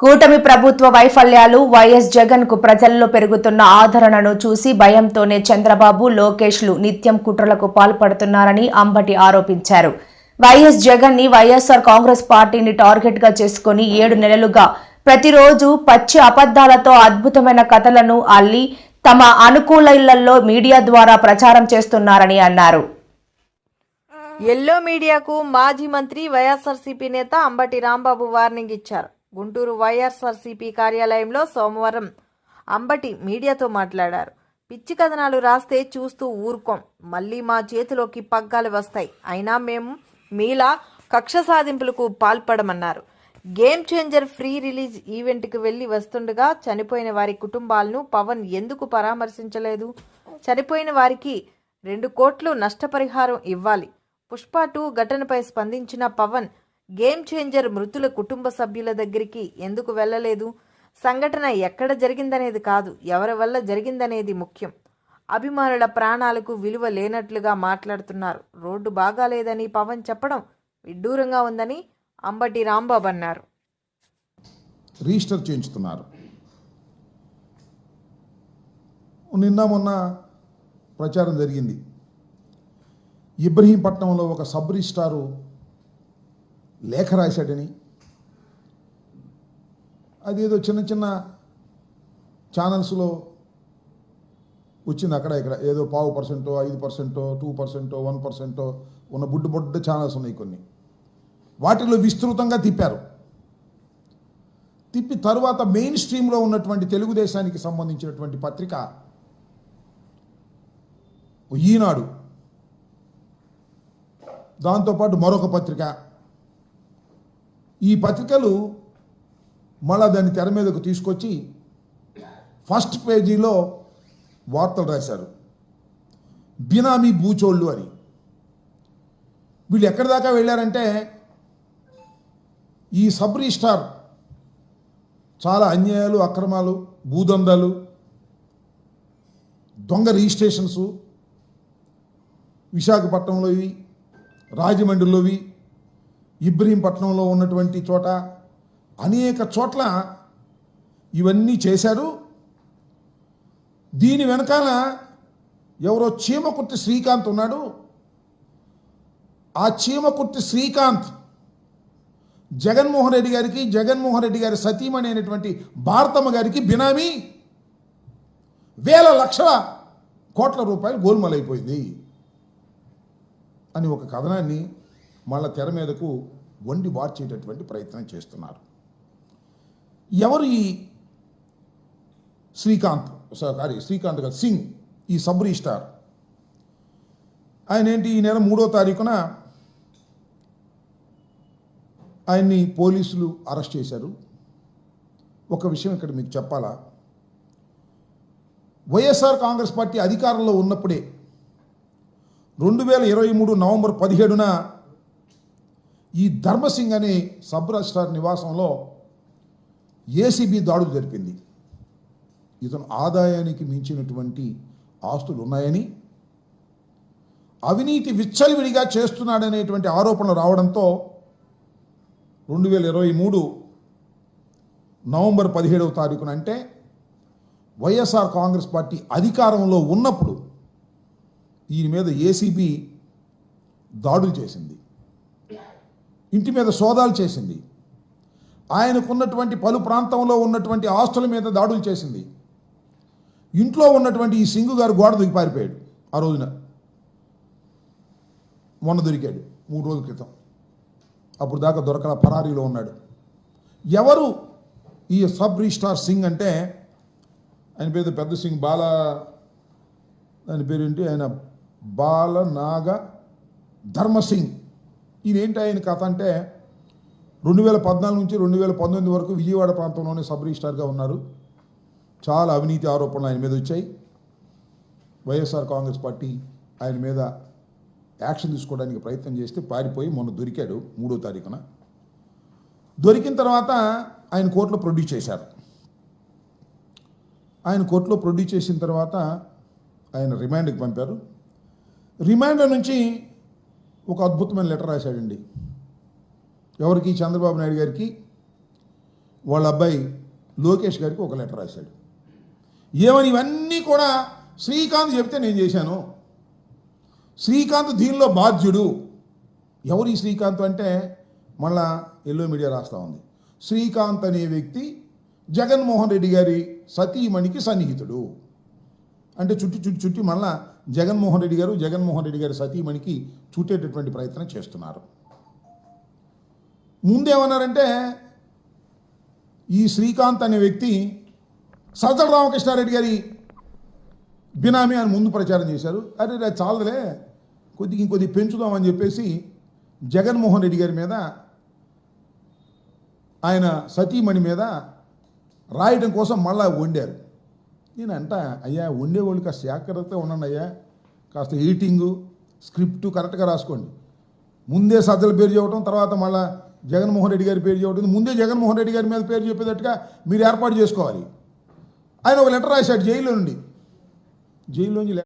కూటమి ప్రభుత్వ వైఫల్యాలు వైఎస్ జగన్కు ప్రజల్లో పెరుగుతున్న ఆదరణను చూసి భయంతోనే చంద్రబాబు లోకేష్లు నిత్యం కుట్రలకు పాల్పడుతున్నారని అంబటి ఆరోపించారు. వైఎస్ జగన్ని వైఎస్ఆర్ కాంగ్రెస్ పార్టీని టార్గెట్గా చేసుకుని ఏడు నెలలుగా ప్రతిరోజు పచ్చి అబద్దాలతో అద్భుతమైన కథలను అల్లి తమ అనుకూల ఇళ్ళలో మీడియా ద్వారా ప్రచారం చేస్తున్నారని అన్నారు. ఎల్లో మీడియాకు మాజీ మంత్రి వైఎస్ఆర్సీపీ నేత అంబటి రాంబాబు వార్నింగ్ ఇచ్చారు. గుంటూరు వైఎస్ఆర్సీపీ కార్యాలయంలో సోమవారం అంబటి మీడియాతో మాట్లాడారు. పిచ్చి కథనాలు రాస్తే చూస్తూ ఊరుకోం. మళ్ళీ మా చేతిలోకి పగ్గాలు వస్తాయి. అయినా మేము మీలా కక్ష సాధింపులకు పాల్పడమన్నారు. గేమ్ చేంజర్ ఫ్రీ రిలీజ్ ఈవెంట్కి వెళ్ళి వస్తుండగా చనిపోయిన వారి కుటుంబాలను పవన్ ఎందుకు పరామర్శించలేదు? చనిపోయిన వారికి రెండు కోట్లు నష్టపరిహారం ఇవ్వాలి. పుష్ప టూ ఘటనపై స్పందించిన పవన్ గేమ్ చేంజర్ మృతుల కుటుంబ సభ్యుల దగ్గరికి ఎందుకు వెళ్ళలేదు? సంఘటన ఎక్కడ జరిగిందనేది కాదు ఎవరి వల్ల జరిగిందనేది ముఖ్యం. అభిమానుల ప్రాణాలకు విలువ లేనట్లుగా మాట్లాడుతున్నారు. రోడ్డు బాగాలేదని పవన్ చెప్పడం విడ్డూరంగా ఉందని అంబటి రాంబాబు అన్నారు. రిజిస్టర్ చేయించుతున్నారు. నిన్న మొన్న ప్రచారం జరిగింది. ఇబ్రహీంపట్నంలో ఒక సబ్ రిజిస్టారు లేఖ రాశాడని. అదేదో చిన్న చిన్న ఛానల్స్లో వచ్చింది అక్కడ ఇక్కడ. ఏదో పావు పర్సెంటో ఐదు పర్సెంటో టూ పర్సెంటో వన్ పర్సెంటో ఉన్న బుడ్డు బుడ్డ ఛానల్స్ ఉన్నాయి కొన్ని. వాటిలో విస్తృతంగా తిప్పారు. తిప్పి తరువాత మెయిన్ స్ట్రీమ్లో ఉన్నటువంటి తెలుగుదేశానికి సంబంధించినటువంటి పత్రిక ఈనాడు. దాంతోపాటు మరొక పత్రిక ఈ పత్రికలు మళ్ళా దాన్ని తెర మీదకు తీసుకొచ్చి ఫస్ట్ పేజీలో వార్తలు రాశారు. బినామీ బూచోళ్ళు అని. వీళ్ళు ఎక్కడి దాకా వెళ్ళారంటే ఈ సబ్ రిజిస్టార్ చాలా అన్యాయాలు అక్రమాలు భూదందాలు దొంగ రిజిస్ట్రేషన్స్ విశాఖపట్నంలోవి రాజమండ్రిలోవి ఇబ్రహీంపట్నంలో ఉన్నటువంటి చోట అనేక చోట్ల ఇవన్నీ చేశారు. దీని వెనకాల ఎవరో చీమకుర్తి శ్రీకాంత్ ఉన్నాడు. ఆ చీమకుర్తి శ్రీకాంత్ జగన్మోహన్ రెడ్డి గారికి జగన్మోహన్ రెడ్డి గారి సతీమణి అనేటువంటి భారతమ్మ గారికి బినామీ వేల లక్షల కోట్ల రూపాయలు గోల్మలైపోయింది అని ఒక కథనాన్ని మళ్ళా తెర మీదకు వండి వార్చేటటువంటి ప్రయత్నం చేస్తున్నారు. ఎవరు ఈ శ్రీకాంత్? సారీ శ్రీకాంత్ గారు సింగ్ ఈ సబ్ రిజిస్టార్ ఆయన ఏంటి ఈ నెల మూడో తారీఖున ఆయన్ని పోలీసులు అరెస్ట్ చేశారు. ఒక విషయం ఇక్కడ మీకు చెప్పాలా? వైఎస్ఆర్ కాంగ్రెస్ పార్టీ అధికారంలో ఉన్నప్పుడే రెండు వేల ఇరవై మూడు నవంబర్ పదిహేడున ఈ ధర్మసింగ్ అనే సబ్ రిజిస్టార్ నివాసంలో ఏసీబీ దాడులు జరిపింది. ఇతను ఆదాయానికి మించినటువంటి ఆస్తులు ఉన్నాయని అవినీతి విచ్చలవిడిగా చేస్తున్నాడనేటువంటి ఆరోపణలు రావడంతో రెండు వేల ఇరవై మూడు నవంబర్ పదిహేడవ తారీఖున అంటే వైఎస్ఆర్ కాంగ్రెస్ పార్టీ అధికారంలో ఉన్నప్పుడు ఈయన మీద ఏసీబీ దాడులు చేసింది. ఇంటి మీద సోదాలు చేసింది. ఆయనకున్నటువంటి పలు ప్రాంతంలో ఉన్నటువంటి ఆస్తుల మీద దాడులు చేసింది. ఇంట్లో ఉన్నటువంటి ఈ సింగు గారు గోడ దిగి పారిపోయాడు ఆ రోజున. మొన్న దొరికాడు మూడు రోజుల క్రితం. అప్పుడు దాకా దొరకల పరారీలో ఉన్నాడు. ఎవరు ఈ సబ్ రిజిస్టార్ సింగ్ అంటే? ఆయన పేరు పెద్ద సింగ్ బాల దాని పేరు ఏంటి ఆయన బాల నాగ ధర్మసింగ్ ఈయనేంటి ఆయన కథ అంటే రెండు వేల పద్నాలుగు నుంచి రెండు వేల పంతొమ్మిది వరకు విజయవాడ ప్రాంతంలోనే సబ్ రిజిస్టార్గా ఉన్నారు. చాలా అవినీతి ఆరోపణలు ఆయన మీద వచ్చాయి. వైఎస్ఆర్ కాంగ్రెస్ పార్టీ ఆయన మీద యాక్షన్ తీసుకోవడానికి ప్రయత్నం చేస్తే పారిపోయి మొన్న దొరికాడు మూడో తారీఖున. దొరికిన తర్వాత ఆయన కోర్టులో ప్రొడ్యూస్ చేశారు. ఆయన కోర్టులో ప్రొడ్యూస్ చేసిన తర్వాత ఆయన రిమాండ్కి పంపారు. రిమాండ్ నుంచి ఒక అద్భుతమైన లెటర్ రాశాడండి. ఎవరికి? చంద్రబాబు నాయుడు గారికి వాళ్ళ అబ్బాయి లోకేష్ గారికి ఒక లెటర్ రాశాడు. ఏమని? ఇవన్నీ కూడా శ్రీకాంత్ చెప్తే నేను చేశాను. శ్రీకాంత్ దీనిలో బాధ్యుడు. ఎవరు ఈ శ్రీకాంత్ అంటే? మళ్ళా ఎల్లో మీడియా రాస్తా ఉంది. శ్రీకాంత్ అనే వ్యక్తి జగన్మోహన్ రెడ్డి గారి సతీమణికి సన్నిహితుడు. అంటే చుట్టి చుట్టి చుట్టి మళ్ళా జగన్మోహన్ రెడ్డి గారు జగన్మోహన్ రెడ్డి గారు సతీమణికి చుట్టేటటువంటి ప్రయత్నం చేస్తున్నారు. ముందేమన్నారంటే ఈ శ్రీకాంత్ అనే వ్యక్తి సజ్జల రామకృష్ణారెడ్డి గారి బినామీ అని ముందు ప్రచారం చేశారు. అరే రే చాలదులే కొద్దిగా ఇంకొద్ది పెంచుదామని చెప్పేసి జగన్మోహన్ రెడ్డి గారి మీద ఆయన సతీమణి మీద రాయడం కోసం మళ్ళా వండారు. నేను అంట అయ్యా వండేవాళ్ళు కాస్త జాగ్రత్తగా ఉండండి అయ్యా. కాస్త ఎడిటింగు స్క్రిప్ట్ కరెక్ట్గా రాసుకోండి. ముందే సజ్జల పేరు చెప్పడం తర్వాత మళ్ళా జగన్మోహన్ రెడ్డి గారి పేరు చెప్పడం ముందే జగన్మోహన్ రెడ్డి గారి మీద పేరు చెప్పేటట్టుగా మీరు ఏర్పాటు చేసుకోవాలి. ఆయన ఒక లెటర్ రాశాడు జైల్లో నుండి. జైల్లో నుంచి